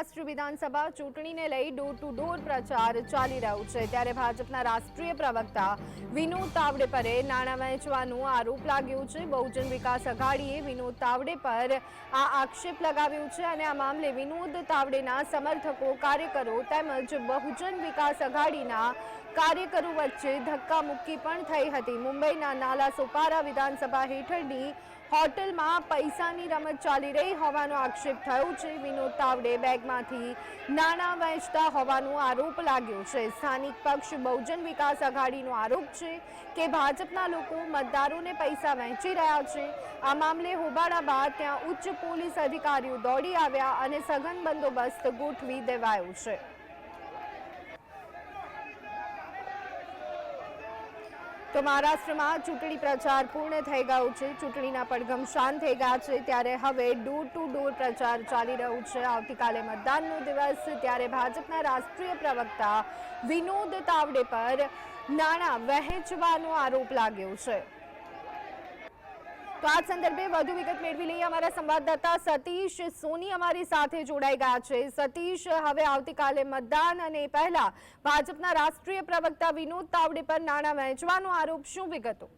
મહારાષ્ટ્ર વિધાનસભા ચૂંટણીને લઈ ડોર ટુ ડોર પ્રચાર ચાલી રહ્યો છે. ત્યારે ભાજપના રાષ્ટ્રીય પ્રવક્તા વિનોદ તાવડે પરે નાણાં વહેંચવાનો આરોપ લાગ્યો છે. બહુજન વિકાસ અઘાડીએ વિનોદ તાવડે પર આ આક્ષેપ લગાવ્યો છે અને આ મામલે વિનોદ તાવડેના સમર્થકો, કાર્યકરો તેમજ બહુજન વિકાસ અઘાડીના કાર્યકરો વચ્ચે ધક્કામુક્કી પણ થઈ હતી. મુંબઈના નાલા સોપારા વિધાનસભા હેઠળની હોટલમાં પૈસાની રમત ચાલી રહી હોવાનો આક્ષેપ થયો છે. વિનોદ તાવડે બેગમાંથી નાણાં વહેંચતા હોવાનો આરોપ લાગ્યો છે. સ્થાનિક પક્ષ બહુજન વિકાસ આઘાડીનો આરોપ છે કે ભાજપના લોકો મતદારોને પૈસા વહેંચી રહ્યા છે. આ મામલે હોબાળા બાદ ત્યાં ઉચ્ચ પોલીસ અધિકારીઓ દોડી આવ્યા અને સઘન બંદોબસ્ત ગોઠવી દેવાયો છે. તો મહારાષ્ટ્રમાં ચૂંટણી પ્રચાર પૂર્ણ થઈ ગયો છે. ચૂંટણીના પડઘમ શાંત થઈ ગયા છે. ત્યારે હવે ડોર ટુ ડોર પ્રચાર ચાલી રહ્યો છે. આવતીકાલે મતદાનનો દિવસ. ત્યારે ભાજપના રાષ્ટ્રીય પ્રવક્તા વિનોદ તાવડે પર નાણાં વહેંચવાનો આરોપ લાગ્યો છે. તો આ સંદર્ભે વધુ વિગત મેળવી લઈએ અમારા સંવાદદાતા સતીશ. સોની અમારી સાથે જોડાઈ ગયા છે. સતીશ, હવે આવતીકાલે મતદાન અને પહેલા ભાજપના રાષ્ટ્રીય પ્રવક્તા વિનોદ તાવડે પર નાણાં વહેંચવાનો આરોપ. શું વિગતો?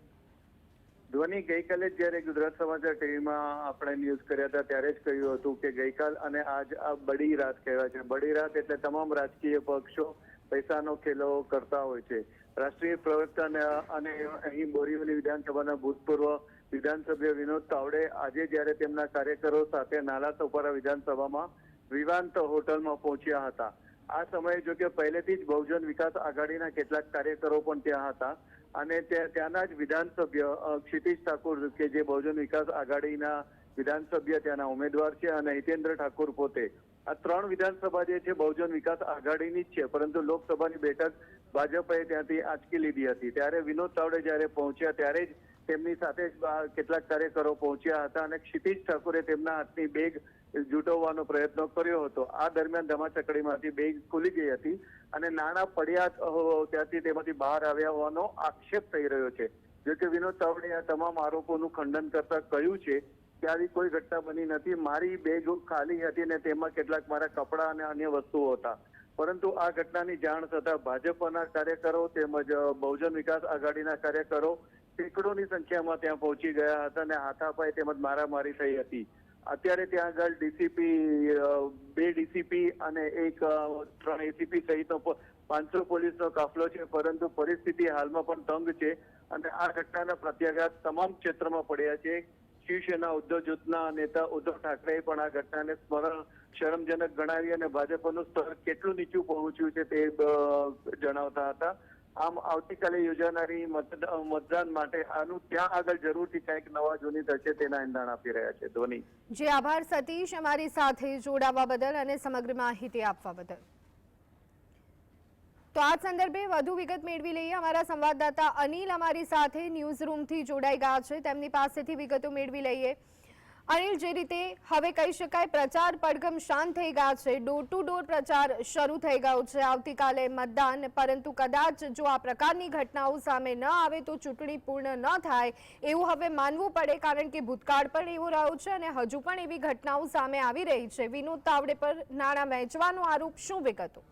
ધ્વની ગઈકાલે જ્યારે ગુજરાત સમાચાર ટીવીમાં આપણે ન્યૂઝ કર્યા હતા, ત્યારે જ કહ્યું હતું કે ગઈકાલ અને આજ આ બડી રાત કહેવાય છે. બડી રાત એટલે તમામ રાજકીય પક્ષો પૈસાનો ખેલો કરતા હોય છે. રાષ્ટ્રીય પ્રવક્તા અને અહીં બોરીવલી વિધાનસભાના ભૂતપૂર્વ વિધાનસભ્ય વિનોદ તાવડે આજે જ્યારે તેમના કાર્યકરો સાથે નાલા સોપારા વિધાનસભામાં વિવાંત હોટલમાં પહોંચ્યા હતા. આ સમયે જો કે પહેલેથી જ બહુજન વિકાસ આઘાડીના કેટલાક કાર્યકરો પણ ત્યાં હતા અને ત્યાંના જ વિધાનસભ્ય ક્ષિતિજ ઠાકુર કે જે બહુજન વિકાસ આઘાડીના વિધાનસભ્ય, ત્યાંના ઉમેદવાર છે અને હિતેન્દ્ર ઠાકુર પોતે. આ ત્રણ વિધાનસભા જે છે, બહુજન વિકાસ આઘાડીની જ છે, પરંતુ લોકસભાની બેઠક ભાજપે ત્યાંથી આંચકી લીધી હતી. ત્યારે વિનોદ ચાવડે જ્યારે પહોંચ્યા, ત્યારે જ તેમની સાથે કેટલાક કાર્યકરો પહોંચ્યા હતા અને ક્ષિતિજ ઠાકુરે તેમના હાથની બેગ જૂટવવાનો પ્રયત્ન કર્યો હતો. આ દરમિયાન ધમાચકડીમાંથી બેગ ખુલી ગઈ હતી અને નાણાં પડ્યા ત્યાંથી તેમાંથી બહાર આવ્યા હોવાનો આક્ષેપ થઈ રહ્યો છે. જોકે વિનોદ ચાવડે આ તમામ આરોપોનું ખંડન કરતા કહ્યું છે કે કોઈ ઘટના બની નથી. મારી બેગ ખાલી હતી ને તેમાં કેટલાક મારા કપડાં અને અન્ય વસ્તુઓ હતા. પરંતુ આ ઘટનાની જાણ થતાં ભાજપના કાર્યકરો તેમજ બહુજન વિકાસ આઘાડીના કાર્યકરો સેંકડોની સંખ્યામાં ત્યાં પહોંચી ગયા હતા અને હાથાપાઈ તેમજ મારામારી થઈ હતી. અત્યારે ત્યાં આગળ ડીસીપી બે ડીસીપી અને એક ત્રણ એસીપી સહિતનો પાંચસો પોલીસનો કાફલો છે. પરંતુ પરિસ્થિતિ હાલમાં પણ તંગ છે અને આ ઘટનાના પ્રત્યાઘાત તમામ ક્ષેત્રમાં પડ્યા છે. શિવસેના ઉદ્ધવ જૂથના નેતા ઉદ્ધવ ઠાકરેએ પણ આ ઘટનાને સ્મરણ શરમજનક ગણાવી અને ભાજપનું સ્તર કેટલું નીચું પહોંચ્યું છે તે જણાવતા હતા. આમ આવતીકાલે યોજાનારી મતદ- મતદાન માટે આનું ત્યાં આગળ જરૂરથી કંઈક નવા જૂની થશે તેના એંધાણ આપી રહ્યા છે ધોની જે, આભાર, સતીશ. અમારી સાથે જોડાવા બદલ અને સમગ્ર માહિતી આપવા બદલ. તો આ સંદર્ભે વધુ વિગત મેળવી લઈએ. અમારા સંવાદદાતા અનિલ અમારી સાથે ન્યૂઝ રૂમથી જોડાઈ ગયા છે. તેમની પાસેથી વિગતો મેળવી લઈએ. અનિલ, જે રીતે હવે કહી શકાય પ્રચાર પડઘમ શાંત થઈ ગયા છે. ડોર ટુ ડોર પ્રચાર શરૂ થઈ ગયો છે. આવતીકાલે મતદાન, પરંતુ કદાચ જો આ પ્રકારની ઘટનાઓ સામે ન આવે તો ચૂંટણી પૂર્ણ ન થાય. એવું હવે માનવું પડે, કારણ કે ભૂતકાળ પણ એવો રહ્યો છે અને હજુ પણ એવી ઘટનાઓ સામે આવી રહી છે. વિનોદ તાવડે પર નાણાં વહેંચવાનો આરોપ, શું વિગતો?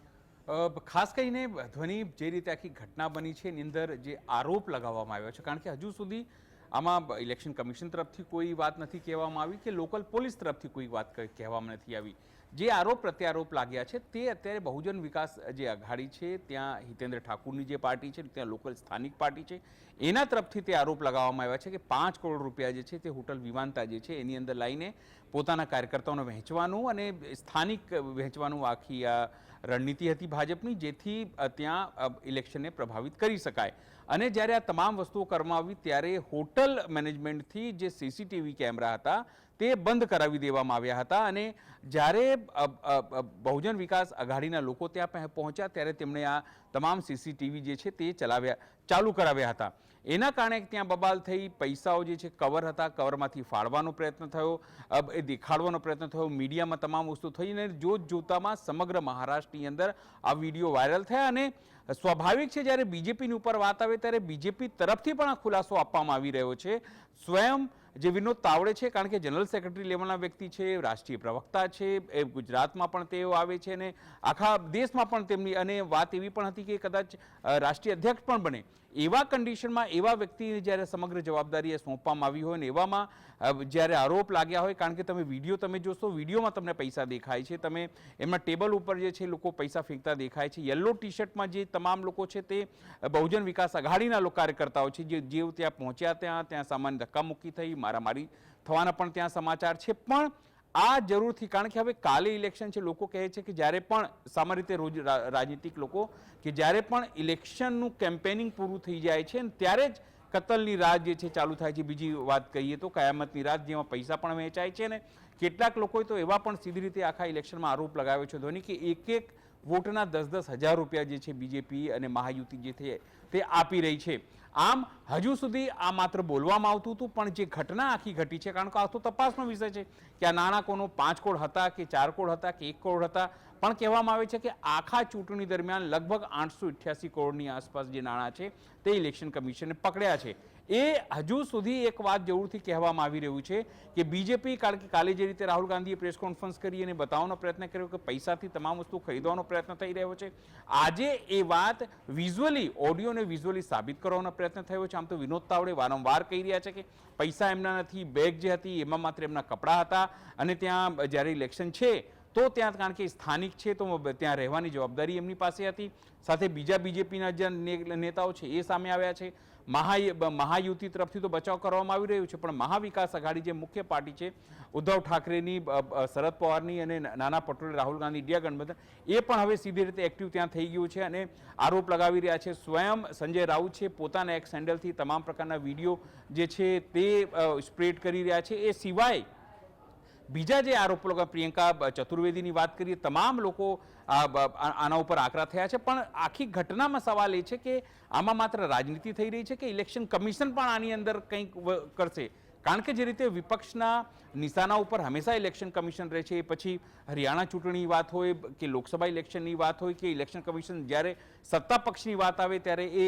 ખાસ કરીને ધ્વનિ જે રીતે આખી ઘટના બની છે, એની અંદર જે આરોપ લગાવવામાં આવ્યો છે, કારણ કે હજુ સુધી આમાં ઇલેક્શન કમિશન તરફથી કોઈ વાત નથી કહેવામાં આવી કે લોકલ પોલીસ તરફથી કોઈ વાત કહેવામાં નથી આવી. જે આરોપ પ્રત્યારોપ લાગ્યા છે, તે અત્યારે બહુજન વિકાસ જે આઘાડી છે, ત્યાં હિતેન્દ્ર ઠાકુરની જે પાર્ટી છે, ત્યાં લોકલ સ્થાનિક પાર્ટી છે, એના તરફથી તે આરોપ લગાવવામાં આવ્યા છે કે પાંચ કરોડ રૂપિયા જે છે તે હોટલ વિમાનતા જે છે એની અંદર લાવીને પોતાના કાર્યકર્તાઓને વહેંચવાનું અને સ્થાનિક વહેંચવાનું આખી આ રણનીતિ હતી ભાજપની, જેથી ત્યાં ઇલેક્શનને પ્રભાવિત કરી શકાય. અને જ્યારે આ તમામ વસ્તુઓ કરવામાં આવી ત્યારે હોટલ મેનેજમેન્ટથી જે સીસીટીવી કેમેરા હતા, તે બંધ કરાવી દેવામાં આવ્યા હતા અને જ્યારે બહુજન વિકાસ આઘાડીના લોકો ત્યાં પહોંચ્યા ત્યારે તેમણે આ તમામ સીસીટીવી જે છે તે ચલાવ્યા, ચાલુ કરાવ્યા હતા. એના કારણે ત્યાં બબાલ થઈ પૈસાઓ જે છે કવર હતા કવરમાંથી ફાળવાનો પ્રયત્ન થયો એ દેખાડવાનો પ્રયત્ન થયો, મીડિયામાં તમામ વસ્તુ થઈ અને જોત જોતામાં સમગ્ર મહારાષ્ટ્રની અંદર આ વીડિયો વાયરલ થયા અને સ્વાભાવિક છે જ્યારે બીજેપીની ઉપર વાત આવે ત્યારે બીજેપી તરફથી પણ આ ખુલાસો આપવામાં આવી રહ્યો છે. સ્વયં જે વિનોદ તાવડે છે, કારણ કે જનરલ સેક્રેટરી લેવલના વ્યક્તિ છે, રાષ્ટ્રીય પ્રવક્તા છે, એ ગુજરાતમાં પણ તેઓ આવે છે અને આખા દેશમાં પણ તેમની અને વાત એવી પણ હતી કે કદાચ રાષ્ટ્રીય અધ્યક્ષ પણ બને. એવા કન્ડિશનમાં એવા વ્યક્તિને જ્યારે સમગ્ર જવાબદારી એ સોંપવામાં આવી હોય ને એવામાં જ્યારે આરોપ લાગ્યા હોય, કારણ કે તમે વીડિયો તમે જોશો, વિડીયોમાં તમને પૈસા દેખાય છે. તમે એમના ટેબલ ઉપર જે છે લોકો પૈસા ફેંકતા દેખાય છે. યલો ટી શર્ટમાં જે તમામ લોકો છે તે બહુજન વિકાસ આઘાડીના લોકો કાર્યકર્તાઓ છે. જે જેઓ ત્યાં પહોંચ્યા ત્યાં ત્યાં સામાન્ય ધક્કામુક્કી થઈ, મારામારી થવાના પણ ત્યાં સમાચાર છે. પણ આ જરૂરથી, કારણ કે હવે કાલે ઇલેક્શન છે, લોકો કહે છે કે જ્યારે પણ સામાન્ય રીતે રોજ રાજનીતિક લોકો કે જ્યારે પણ ઇલેક્શનનું કેમ્પેનિંગ પૂરું થઈ જાય છે ત્યારે જ કતલની રાત જે છે ચાલુ થાય છે. બીજી વાત કહીએ તો કયામતની રાત જેમાં પૈસા પણ વહેંચાય છે ને. કેટલાક લોકોએ તો એવા પણ સીધી રીતે આખા ઇલેક્શનમાં આરોપ લગાવ્યો છે ધોની કે એક એક વોટના દસ દસ હજાર રૂપિયા જે છે બીજેપી અને મહાયુતિ જે છે તે આપી રહી છે. આમ હજુ સુધી આ માત્ર બોલવામાં આવતું હતું, પણ જે ઘટના આખી ઘટી છે, કારણ કે આ તો તપાસનો વિષય છે કે આ નાણાં કોનો પાંચ કરોડ હતા કે ચાર કરોડ હતા કે એક કરોડ હતા, પણ કહેવામાં આવે છે કે આખા ચૂંટણી દરમિયાન લગભગ આઠસો કરોડની આસપાસ જે નાણાં છે તે ઇલેક્શન કમિશને પકડ્યા છે. એ હજુ સુધી એક વાત જરૂરથી કહેવામાં આવી રહ્યું છે કે બીજેપી કારણ કે કાલે જે રીતે રાહુલ ગાંધીએ પ્રેસ કોન્ફરન્સ કરી અને બતાવવાનો પ્રયત્ન કર્યો કે પૈસાથી તમામ વસ્તુ ખરીદવાનો પ્રયત્ન થઈ રહ્યો છે, આજે એ વાત વિઝ્યુઅલી ઓડિયોને વિઝ્યુઅલી સાબિત કરવાનો પ્રયત્ન થયો છે. આમ તો વિનોદ તાવડે વારંવાર કહી રહ્યા છે કે પૈસા એમના નથી બેગ જે હતી એમાં માત્ર એમના કપડાં હતા અને ત્યાં જ્યારે ઇલેક્શન છે તો ત્યાં, કારણ કે સ્થાનિક છે, તો ત્યાં રહેવાની જવાબદારી એમની પાસે હતી. સાથે બીજા બીજેપીના જે નેતાઓ છે, એ સામે આવ્યા છે. મહા મહાયુતિ તરફથી તો બચાવ કરવામાં આવી રહ્યું છે, પણ મહાવિકાસ આઘાડી જે મુખ્ય પાર્ટી છે, ઉદ્ધવ ઠાકરેની શરદ પવારની અને નાના પટોલે, રાહુલ ગાંધી, ઇન્ડિયા ગઠબંધન, એ પણ હવે સીધી રીતે એક્ટિવ ત્યાં થઈ ગયું છે અને આરોપ લગાવી રહ્યા છે. સ્વયં સંજય રાઉત છે, પોતાના એક સેન્ડલથી તમામ પ્રકારના વીડિયો જે છે તે સ્પ્રેડ કરી રહ્યા છે. એ સિવાય બીજા જે આરોપો લોકો પ્રિયંકા ચતુર્વેદીની વાત કરીએ, તમામ લોકો આના ઉપર આકરા થયા છે. પણ આખી ઘટનામાં સવાલ એ છે કે આમાં માત્ર રાજનીતિ થઈ રહી છે કે ઇલેક્શન કમિશન પણ આની અંદર કંઈક કરશે? કારણ કે જે રીતે વિપક્ષના નિશાના ઉપર હંમેશા ઇલેક્શન કમિશન રહે છે, એ પછી હરિયાણા ચૂંટણીની વાત હોય કે લોકસભા ઇલેક્શનની વાત હોય, કે ઇલેક્શન કમિશન જ્યારે સત્તા પક્ષની વાત આવે ત્યારે એ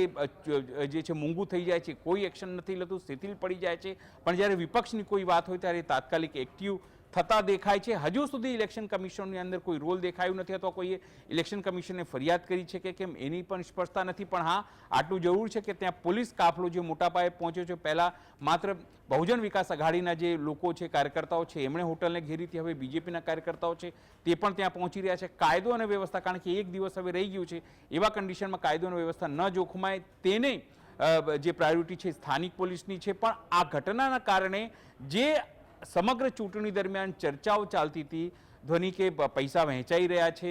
જે છે મૂંગું થઈ જાય છે. કોઈ એક્શન નથી લેતું, શિથિલ પડી જાય છે. પણ જ્યારે વિપક્ષની કોઈ વાત હોય ત્યારે તાત્કાલિક એક્ટિવ થતા દેખાય છે. હજુ સુધી ઇલેક્શન કમિશનની અંદર કોઈ રોલ દેખાયું નથી અથવા કોઈએ ઇલેક્શન કમિશનને ફરિયાદ કરી છે કે કેમ એની પણ સ્પષ્ટતા નથી. પણ હા, આટલું જરૂર છે કે ત્યાં પોલીસ કાફલો જે મોટા પાયે પહોંચ્યો છે. પહેલાં માત્ર બહુજન વિકાસ આઘાડીના જે લોકો છે, કાર્યકર્તાઓ છે, એમણે હોટલને ઘેરી હતી. હવે બીજેપીના કાર્યકર્તાઓ છે, તે પણ ત્યાં પહોંચી રહ્યા છે. કાયદો અને વ્યવસ્થા, કારણ કે એક દિવસ હવે રહી ગયું છે, એવા કન્ડિશનમાં કાયદો અને વ્યવસ્થા ન જોખમાય તેને જે પ્રાયોરિટી છે, સ્થાનિક પોલીસની છે. પણ આ ઘટનાના કારણે જે સમગ્ર ચૂંટણી દરમિયાન ચર્ચાઓ ચાલતી હતી. ધ્વનિ કે પૈસા વહેંચાઈ રહ્યા છે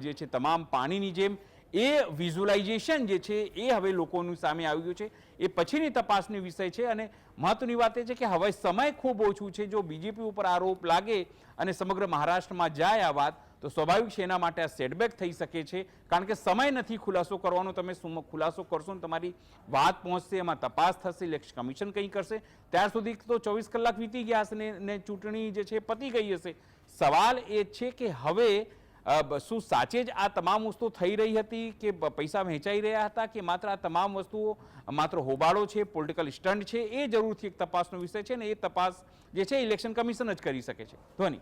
જે છે તમામ પાણીની જેમ. એ વિઝ્યુલાઇઝેશન જે છે એ હવે લોકોનું સામે આવી ગયું છે. એ પછીની તપાસની વિષય છે અને મહત્વની વાત એ છે કે હવે સમય ખૂબ ઓછું છે. જો બીજેપી ઉપર આરોપ લાગે અને સમગ્ર મહારાષ્ટ્રમાં જાય આ વાત તો સ્વાભાવિક છે એના માટે આ સેટબેક થઈ શકે છે. કારણ કે સમય નથી ખુલાસો કરવાનો, તમે શું ખુલાસો કરશો ને તમારી વાત પહોંચશે, એમાં તપાસ થશે ઇલેક્શન કમિશન કંઈ કરશે. ત્યાર સુધી તો ચોવીસ કલાક વીતી ગયા હશે ને ચૂંટણી જે છે પતી ગઈ હશે. સવાલ એ છે કે હવે શું સાચે જ આ તમામ વસ્તુ થઈ રહી હતી કે પૈસા વહેંચાઈ રહ્યા હતા કે માત્ર આ તમામ વસ્તુઓ, માત્ર હોબાળો છે પોલિટિકલ સ્ટન્ટ છે, એ જરૂરથી એક તપાસનો વિષય છે ને એ તપાસ જે છે ઇલેક્શન કમિશન જ કરી શકે છે. ધ્વની.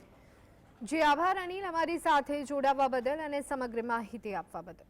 જી આભાર અનિલ અમારી સાથે જોડાવા બદલ અને સમગ્ર માહિતી આપવા બદલ.